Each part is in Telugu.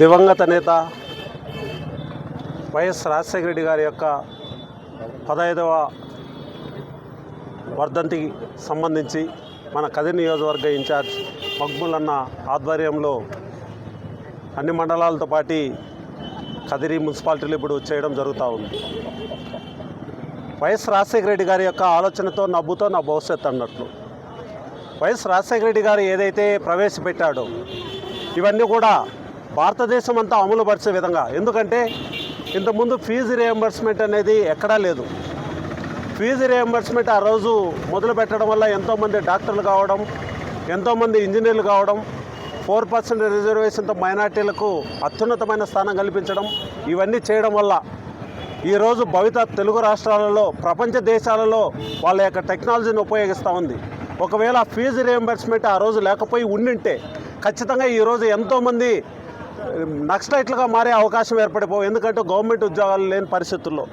దివంగత నేత వైఎస్ రాజశేఖర రెడ్డి గారి యొక్క పదహైదవ వర్ధంతికి సంబంధించి మన కది నియోజకవర్గ ఇన్ఛార్జ్ మక్బుల్ అన్న ఆధ్వర్యంలో అన్ని మండలాలతో పాటు కదిరి మున్సిపాలిటీలు ఇప్పుడు చేయడం జరుగుతూ ఉంది. వైఎస్ రాజశేఖర రెడ్డి గారి యొక్క ఆలోచనతో నవ్వుతో నా భవిష్యత్తు అన్నట్లు. వైఎస్ రాజశేఖర రెడ్డి గారు ఏదైతే ప్రవేశపెట్టాడో ఇవన్నీ కూడా భారతదేశం అంతా అమలుపరిచే విధంగా. ఎందుకంటే ఇంతకుముందు ఫీజు రియంబర్స్మెంట్ అనేది ఎక్కడా లేదు. ఫీజు రియంబర్స్మెంట్ ఆ రోజు మొదలు పెట్టడం వల్ల ఎంతోమంది డాక్టర్లు కావడం ఎంతోమంది ఇంజనీర్లు కావడం ఫోర్ పర్సెంట్ రిజర్వేషన్తో మైనార్టీలకు అత్యున్నతమైన స్థానం కల్పించడం ఇవన్నీ చేయడం వల్ల ఈరోజు భవిత తెలుగు రాష్ట్రాలలో ప్రపంచ దేశాలలో వాళ్ళ యొక్క టెక్నాలజీని ఉపయోగిస్తూ ఉంది. ఒకవేళ ఫీజు రియంబర్స్మెంట్ ఆ రోజు లేకపోయి ఉండింటే ఖచ్చితంగా ఈరోజు ఎంతోమంది నక్సలైట్లుగా మారే అవకాశం ఏర్పడిపో ఎందుకంటే గవర్నమెంట్ ఉద్యోగాలు లేని పరిస్థితుల్లో.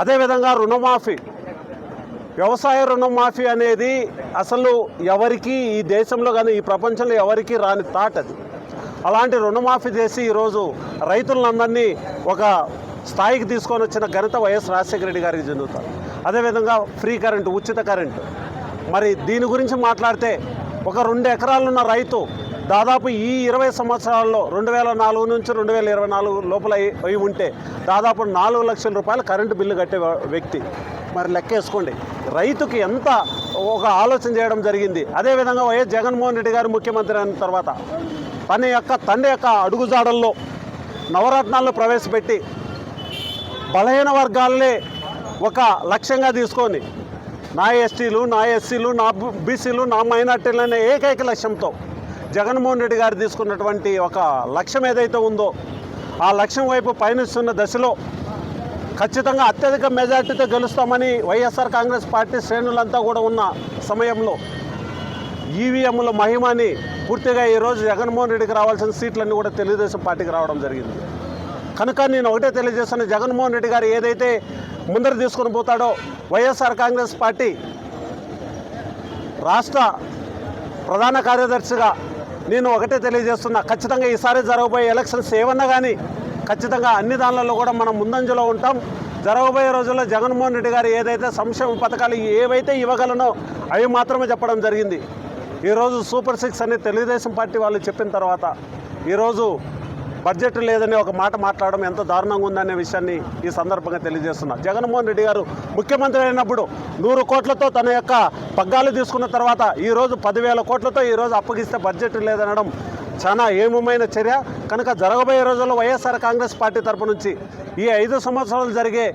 అదేవిధంగా రుణమాఫీ. వ్యవసాయ రుణమాఫీ అనేది అసలు ఎవరికి ఈ దేశంలో కానీ ఈ ప్రపంచంలో ఎవరికి రాని థాట్ అది. అలాంటి రుణమాఫీ చేసి ఈరోజు రైతులందరినీ ఒక స్థాయికి తీసుకొని వచ్చిన ఘనత వైఎస్ రాజశేఖర రెడ్డి గారికి చెందుతారు. అదేవిధంగా ఫ్రీ కరెంటు ఉచిత కరెంటు. మరి దీని గురించి మాట్లాడితే ఒక రెండు ఎకరాలున్న రైతు దాదాపు ఈ ఇరవై సంవత్సరాల్లో రెండు వేల నాలుగు నుంచి రెండు వేల ఇరవై నాలుగు లోపల అయి ఉంటే దాదాపు నాలుగు లక్షల రూపాయలు కరెంటు బిల్లు కట్టే వ్యక్తి. మరి లెక్కేసుకోండి. రైతుకి ఎంత ఒక ఆలోచన చేయడం జరిగింది. అదేవిధంగా వైఎస్ జగన్మోహన్ రెడ్డి గారు ముఖ్యమంత్రి అయిన తర్వాత తన యొక్క తండ్రి యొక్క అడుగుజాడల్లో నవరత్నాలను ప్రవేశపెట్టి బలహీన వర్గాలనే ఒక లక్ష్యంగా తీసుకొని నా ఎస్టీలు నా ఎస్సీలు నా బీసీలు నా మైనార్టీలు అనే ఏకైక లక్ష్యంతో జగన్మోహన్ రెడ్డి గారు తీసుకున్నటువంటి ఒక లక్ష్యం ఏదైతే ఉందో ఆ లక్ష్యం వైపు పయనిస్తున్న దశలో ఖచ్చితంగా అత్యధిక మెజార్టీతో గెలుస్తామని వైఎస్ఆర్ కాంగ్రెస్ పార్టీ శ్రేణులంతా కూడా ఉన్న సమయంలో ఈవీఎంల మహిమని పూర్తిగా ఈరోజు జగన్మోహన్ రెడ్డికి రావాల్సిన సీట్లన్నీ కూడా తెలుగుదేశం పార్టీకి రావడం జరిగింది. కనుక నేను ఒకటే తెలియజేస్తాను జగన్మోహన్ రెడ్డి గారు ఏదైతే ముందర తీసుకొని పోతాడో వైఎస్ఆర్ కాంగ్రెస్ పార్టీ రాష్ట్ర ప్రధాన కార్యదర్శిగా నేను ఒకటే తెలియజేస్తున్నా ఖచ్చితంగా ఈసారి జరగబోయే ఎలక్షన్స్ ఏమన్నా కానీ ఖచ్చితంగా అన్ని దానిలలో కూడా మనం ముందంజలో ఉంటాం. జరగబోయే రోజుల్లో జగన్మోహన్ రెడ్డి గారు ఏదైతే సంక్షేమ పథకాలు ఏవైతే ఇవ్వగలనో అవి మాత్రమే చెప్పడం జరిగింది. ఈరోజు సూపర్ సిక్స్ అని తెలుగుదేశం పార్టీ వాళ్ళు చెప్పిన తర్వాత ఈరోజు బడ్జెట్ లేదని ఒక మాట మాట్లాడడం ఎంత దారుణంగా ఉందనే విషయాన్ని ఈ సందర్భంగా తెలియజేస్తున్నా. జగన్మోహన్ రెడ్డి గారు ముఖ్యమంత్రి అయినప్పుడు నూరు కోట్లతో తన యొక్క పగ్గాలు తీసుకున్న తర్వాత ఈరోజు పదివేల కోట్లతో ఈరోజు అప్పగిస్తే బడ్జెట్ లేదనడం చాలా ఏమమైన చర్య. కనుక జరగబోయే రోజుల్లో వైఎస్ఆర్ కాంగ్రెస్ పార్టీ తరపు నుంచి ఈ ఐదు సంవత్సరాలు జరిగే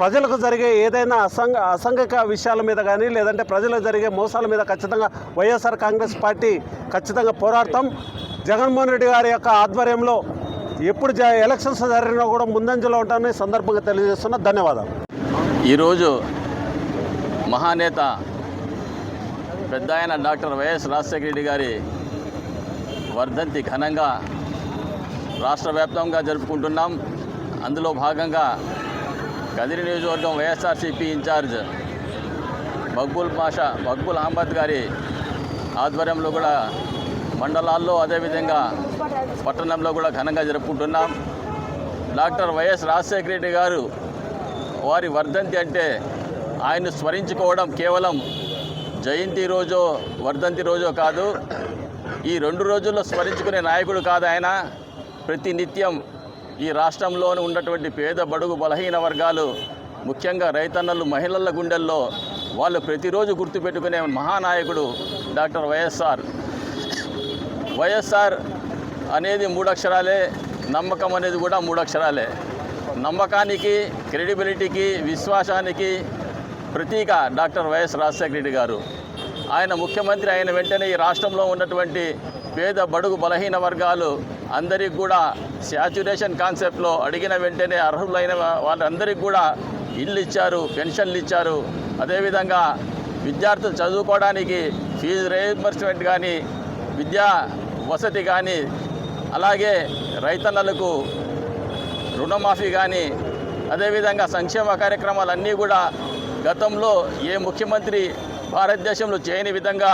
ప్రజలకు జరిగే ఏదైనా అసంగ అసంఘిక విషయాల మీద కానీ లేదంటే ప్రజలకు జరిగే మోసాల మీద ఖచ్చితంగా వైఎస్ఆర్ కాంగ్రెస్ పార్టీ ఖచ్చితంగా పోరాడతాం. జగన్మోహన్ రెడ్డి గారి యొక్క ఆధ్వర్యంలో ఎప్పుడు ఎలక్షన్స్ జరిగినా కూడా ముందంజలో ఉంటామని సందర్భంగా తెలియజేస్తున్నా ధన్యవాదాలు. ఈరోజు మహానేత పెద్ద ఆయన డాక్టర్ వైఎస్ రాజశేఖర రెడ్డి గారి వర్ధంతి ఘనంగా రాష్ట్ర వ్యాప్తంగా జరుపుకుంటున్నాం. అందులో భాగంగా కదిరి నియోజకవర్గం వైఎస్ఆర్సీపీ ఇన్ఛార్జ్ మక్బుల్ పాషా మక్బుల్ అహ్మద్ గారి ఆధ్వర్యంలో కూడా మండలాల్లో అదేవిధంగా పట్టణంలో కూడా ఘనంగా జరుపుకుంటున్నాం. డాక్టర్ వైఎస్ రాజశేఖర రెడ్డి గారు వారి వర్ధంతి అంటే ఆయన్ను స్మరించుకోవడం కేవలం జయంతి రోజో వర్ధంతి రోజో కాదు ఈ రెండు రోజుల్లో స్మరించుకునే నాయకుడు కాదు ఆయన. ప్రతి నిత్యం ఈ రాష్ట్రంలోని ఉన్నటువంటి పేద బడుగు బలహీన వర్గాలు ముఖ్యంగా రైతన్నలు మహిళల గుండెల్లో వాళ్ళు ప్రతిరోజు గుర్తుపెట్టుకునే మహానాయకుడు డాక్టర్ వైఎస్ఆర్. వైఎస్ఆర్ అనేది మూడు అక్షరాలే నమ్మకం అనేది కూడా మూడు అక్షరాలే నమ్మకానికి క్రెడిబిలిటీకి విశ్వాసానికి ప్రతీక డాక్టర్ వైఎస్ రాజశేఖర రెడ్డి గారు. ఆయన ముఖ్యమంత్రి అయిన వెంటనే ఈ రాష్ట్రంలో ఉన్నటువంటి పేద బడుగు బలహీన వర్గాలు అందరికి కూడా శాచ్యురేషన్ కాన్సెప్ట్లో అడిగిన వెంటనే అర్హులైన వాళ్ళందరికీ కూడా ఇల్లు ఇచ్చారు పెన్షన్లు ఇచ్చారు అదేవిధంగా విద్యార్థులు చదువుకోవడానికి ఫీజు రియంబర్స్మెంట్ కానీ విద్యా వసతి కానీ అలాగే రైతన్నలకు రుణమాఫీ కానీ అదేవిధంగా సంక్షేమ కార్యక్రమాలన్నీ కూడా గతంలో ఏ ముఖ్యమంత్రి భారతదేశంలో చేయని విధంగా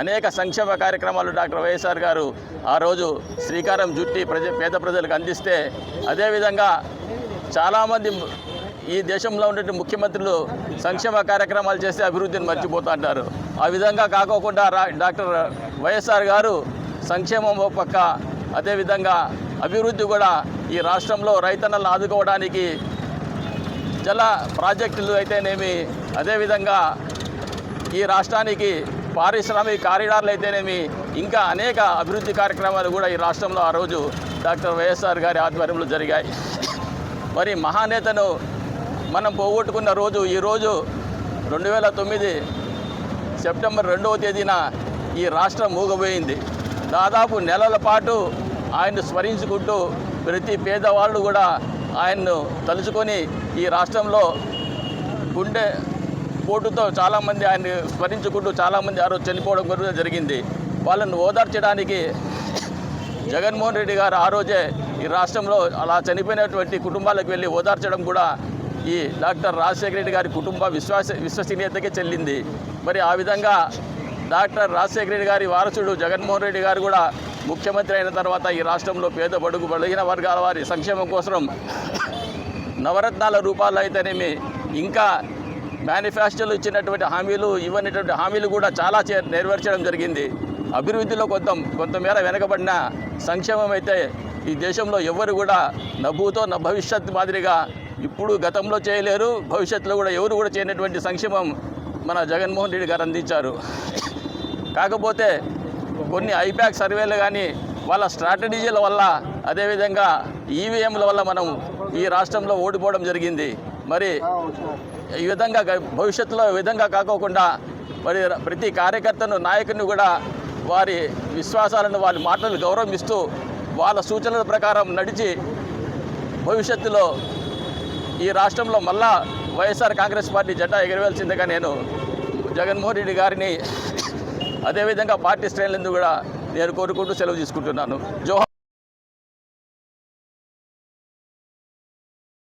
అనేక సంక్షేమ కార్యక్రమాలు డాక్టర్ వైఎస్ఆర్ గారు ఆ రోజు శ్రీకారం చుట్టి ప్రజ పేద ప్రజలకు అందిస్తే అదేవిధంగా చాలామంది ఈ దేశంలో ఉండే ముఖ్యమంత్రులు సంక్షేమ కార్యక్రమాలు చేస్తే అభివృద్ధిని మర్చిపోతూ అంటారు. ఆ విధంగా కాకోకుండా రా డాక్టర్ వైఎస్ఆర్ గారు సంక్షేమం ఒక పక్క అదేవిధంగా అభివృద్ధి కూడా ఈ రాష్ట్రంలో రైతన్నలను ఆదుకోవడానికి జల ప్రాజెక్టులు అయితేనేమి అదేవిధంగా ఈ రాష్ట్రానికి పారిశ్రామిక కారిడార్లు అయితేనేమి ఇంకా అనేక అభివృద్ధి కార్యక్రమాలు కూడా ఈ రాష్ట్రంలో ఆ రోజు డాక్టర్ వైఎస్ఆర్ గారి ఆధ్వర్యంలో జరిగాయి. మరి మహానేతను మనం పోగొట్టుకున్న రోజు ఈరోజు రెండు వేల తొమ్మిది సెప్టెంబర్ రెండవ తేదీన ఈ రాష్ట్రం మూగబోయింది. దాదాపు నెలల పాటు ఆయన్ను స్మరించుకుంటూ ప్రతి పేదవాళ్ళు కూడా ఆయన్ను తలుచుకొని ఈ రాష్ట్రంలో గుండె పోటుతో చాలామంది ఆయన్ని స్మరించుకుంటూ చాలామంది ఆ రోజు చనిపోవడం కూడా జరిగింది. వాళ్ళను ఓదార్చడానికి జగన్మోహన్ రెడ్డి గారు ఆ రోజే ఈ రాష్ట్రంలో అలా చనిపోయినటువంటి కుటుంబాలకు వెళ్ళి ఓదార్చడం కూడా ఈ డాక్టర్ రాజశేఖర రెడ్డి గారి కుటుంబ విశ్వాస విశ్వసనీయతకే చెల్లింది. మరి ఆ విధంగా డాక్టర్ రాజశేఖర రెడ్డి గారి వారసుడు జగన్మోహన్ రెడ్డి గారు కూడా ముఖ్యమంత్రి అయిన తర్వాత ఈ రాష్ట్రంలో పేద బడుగు బలిగిన వర్గాల వారి సంక్షేమం కోసం నవరత్నాల రూపాల్లో అయితేనేమి ఇంకా మేనిఫెస్టోలు ఇచ్చినటువంటి హామీలు ఇవ్వనటువంటి హామీలు కూడా చాలా నెరవేర్చడం జరిగింది. అభివృద్ధిలో కొంత కొంతమేర వెనకబడిన సంక్షేమం అయితే ఈ దేశంలో ఎవరు కూడా నవ్వుతో నా భవిష్యత్ మాదిరిగా ఇప్పుడు గతంలో చేయలేరు భవిష్యత్తులో కూడా ఎవరు కూడా చేయనటువంటి సంక్షేమం మన జగన్మోహన్ రెడ్డి గారు అందించారు. కాకపోతే కొన్ని ఐప్యాక్ సర్వేలు కానీ వాళ్ళ స్ట్రాటజీల వల్ల అదేవిధంగా ఈవీఎంల వల్ల మనం ఈ రాష్ట్రంలో ఓడిపోవడం జరిగింది. మరి ఈ విధంగా గ- భవిష్యత్తులో ఈ విధంగా కాకోకుండా మరి ప్రతి కార్యకర్తను నాయకుని కూడా వారి విశ్వాసాలను వారి మాటలు గౌరవిస్తూ వాళ్ళ సూచనల ప్రకారం నడిచి భవిష్యత్తులో ఈ రాష్ట్రంలో మళ్ళా వైఎస్ఆర్ కాంగ్రెస్ పార్టీ జెండా ఎగరవేల్సిందిగా నేను జగన్మోహన్ రెడ్డి గారిని అదేవిధంగా పార్టీ శ్రేణులందు కూడా నేను కోరుకుంటూ సెలవు తీసుకుంటున్నాను. జోహార్